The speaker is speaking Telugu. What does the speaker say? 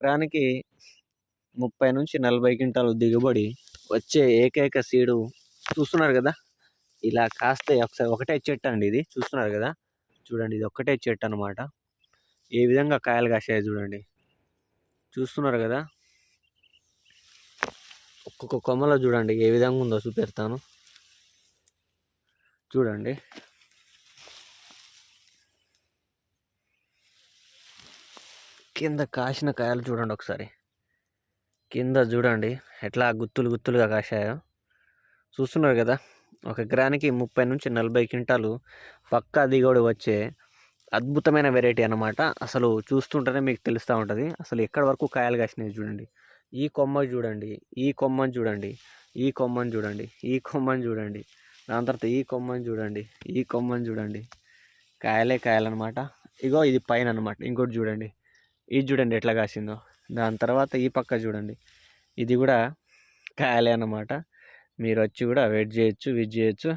ఎకరానికి ముప్పై నుంచి నలభై క్వింటాలు దిగుబడి వచ్చే ఏకైక సీడు చూస్తున్నారు కదా? ఇలా కాస్తే ఒకసారి ఒకటే చెట్టు అండి ఇది చూస్తున్నారు కదా? చూడండి ఇది ఒకటే చెట్టు అనమాట ఏ విధంగా కాయలు కాసాయి చూడండి. చూస్తున్నారు కదా? ఒక్కొక్క కొమ్మలో చూడండి ఏ విధంగా ఉందో చూపెడతాను. చూడండి. కింద కాసిన కాయలు చూడండి ఒకసారి. కింద చూడండి ఎట్లా గుత్తులు గుత్తులుగా కాశాయో. చూస్తున్నారు కదా ఒక ఎకరానికి ముప్పై నుంచి నలభై క్వింటాలు పక్కా దిగుబడి వచ్చే అద్భుతమైన వెరైటీ అనమాట అసలు చూస్తుంటేనే మీకు తెలుస్తూ ఉంటుంది. అసలు ఎక్కడి వరకు కాయలు కాసినాయి చూడండి. ఈ కొమ్మ చూడండి ఈ కొమ్మని చూడండి ఈ కొమ్మని చూడండి ఈ కొమ్మని చూడండి దాని తర్వాత ఈ కొమ్మని చూడండి ఈ కొమ్మని చూడండి. కాయలే కాయలన్నమాట. ఇగో ఇది పైన అనమాట ఇంకోటి చూడండి. ఇది చూడండి ఎట్లా కాసిందో. దాని తర్వాత ఈ పక్క చూడండి. ఇది కూడా కాయలే అన్నమాట. మీరు వచ్చి కూడా వెయిట్ చేయొచ్చు విజ్ చేయొచ్చు.